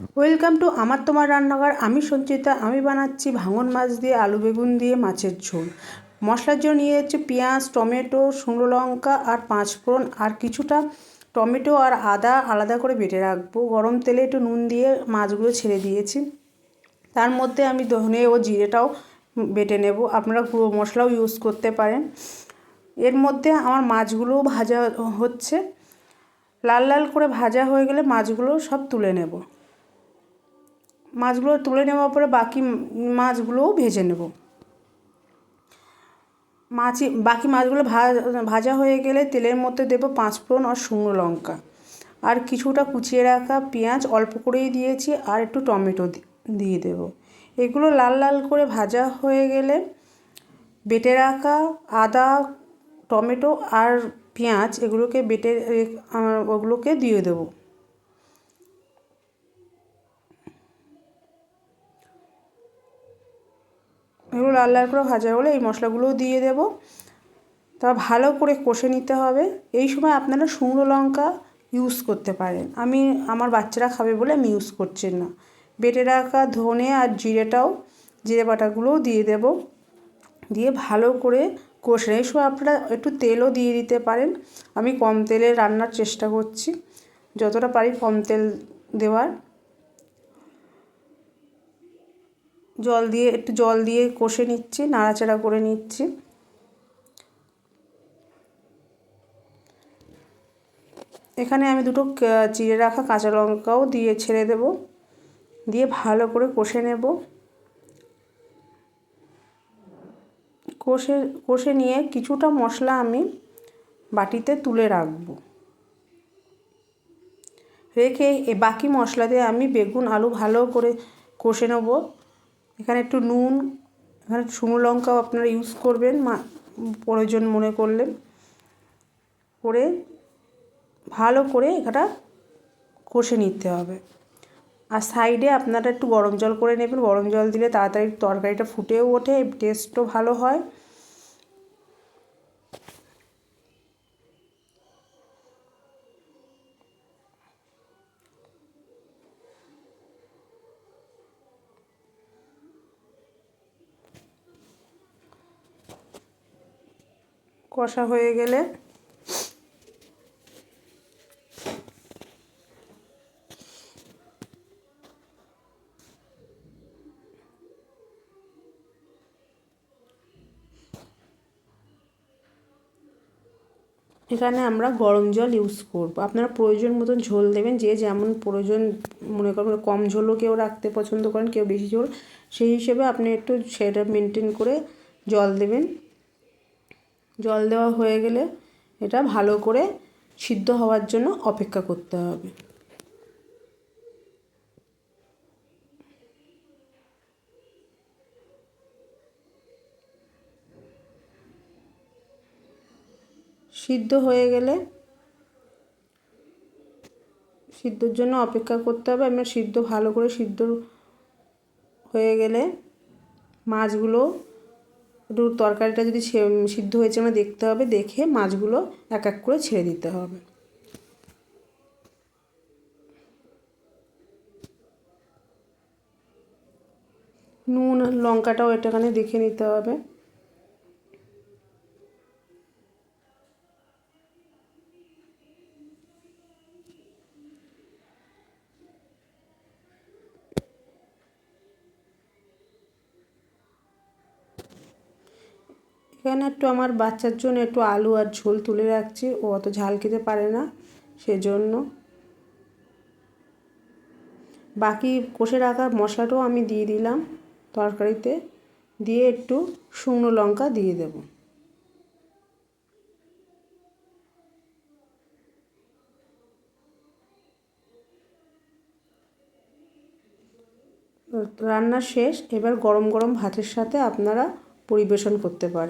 Welcome to আমার তোমার রান্নাঘর। আমি সঞ্চিতা, আমি বানাচ্ছি ভাঙন মাছ দিয়ে আলু বেগুন দিয়ে মাছের ঝোল। মশলার জন্য নিয়ে যাচ্ছে পেঁয়াজ, টমেটো, শুকনো লঙ্কা আর পাঁচফোড়ন আর কিছুটা টমেটো আর আদা আলাদা করে বেটে রাখব। গরম তেলে একটু নুন দিয়ে মাছগুলো ছেড়ে দিয়েছি। তার মধ্যে আমি ধনে ও জিরেটাও বেটে নেব। আপনারা পুরো মশলাও ইউজ করতে পারেন। এর মধ্যে আমার মাছগুলোও ভাজা হচ্ছে। লাল লাল করে ভাজা হয়ে গেলে মাছগুলো সব তুলে নেব। মাছগুলো তুলে নেওয়ার পরে বাকি মাছগুলোও ভেজে নেব। মাছি, বাকি মাছগুলো ভাজা হয়ে গেলে তেলের মধ্যে দেবো পাঁচফোড়ন আর শুকনো লঙ্কা। আর কিছুটা কুচিয়ে রাখা পেঁয়াজ অল্প করেই দিয়েছি আর একটু টমেটো দিয়ে দেবো। এগুলো লাল লাল করে ভাজা হয়ে গেলে বেটে রাখা আদা, টমেটো আর পেঁয়াজ এগুলোকে বেটে ওগুলোকে দিয়ে দেবো এগুলো লাল লাল করে ভাজা হলে এই মশলাগুলোও দিয়ে দেবো। তা ভালো করে কষে নিতে হবে। এই সময় আপনারা শুকনো লঙ্কা ইউজ করতে পারেন। আমি, আমার বাচ্চারা খাবে বলে আমি ইউজ করছি না। বেটে রাখা ধনে আর জিরেটাও, জিরে বাটাগুলোও দিয়ে দেব। দিয়ে ভালো করে কষে এই সময় আপনারা একটু তেলও দিয়ে দিতে পারেন। আমি কম তেলে রান্নার চেষ্টা করছি। যতটা পারি কম তেল দেওয়ার। জল দিয়ে, একটু জল দিয়ে কষে নিচ্ছি, নাড়াচাড়া করে নিচ্ছি। এখানে আমি দুটো চিড়ে রাখা কাঁচা লঙ্কাও দিয়ে ছেড়ে দেব। দিয়ে ভালো করে কষে নেব। কষে কষে নিয়ে কিছুটা মশলা আমি বাটিতে তুলে রাখব। রেখে এ বাকি মশলা দিয়ে আমি বেগুন, আলু ভালো করে কষে নেব। এখানে একটু নুন, এখানে শুকনো লঙ্কাও আপনারা ইউজ করবেন প্রয়োজন মনে করলে। করে ভালো করে এটা কষে নিতে হবে। আর সাইডে আপনারা একটু গরম জল করে নেবেন। গরম জল দিলে তাড়াতাড়ি তরকারিটা ফুটেও ওঠে টেস্টও ভালো হয়। কষা হয়ে গেলে এখানে আমরা গরম জল ইউজ করব। আপনারা প্রয়োজন মতন ঝোল দেবেন, যে যেমন প্রয়োজন মনে করেন কম ঝোলও কেউ রাখতে পছন্দ করেন, কেউ বেশি ঝোল, সেই হিসেবে আপনি একটু সেটা মেনটেন করে জল দেবেন। জল দেওয়া হয়ে গেলে এটা ভালো করে সিদ্ধ হওয়ার জন্য অপেক্ষা করতে হবে। সিদ্ধ হয়ে গেলে সিদ্ধর জন্য অপেক্ষা করতে হবে। আমরা সিদ্ধ ভালো করে সিদ্ধ হয়ে গেলে মাছগুলো একটু তরকারিটা যদি সিদ্ধ হয়েছে, আমরা দেখতে হবে, দেখে মাছগুলো এক এক করে ছেড়ে দিতে হবে। নুন, লঙ্কাটাও এটাখানে দেখে নিতে হবে। এখানে একটু আমার বাচ্চার জন্য একটু আলু আর ঝোল তুলে রাখছি। ও অত ঝাল খেতে পারে না, সেজন্য। বাকি কষে রাখা মশলাটাও আমি দিয়ে দিলাম তরকারিতে। দিয়ে একটু শুকনো লঙ্কা দিয়ে দেব। রান্না শেষ, এবার গরম গরম ভাতের সাথে আপনারা পরিবেশন করতে পারে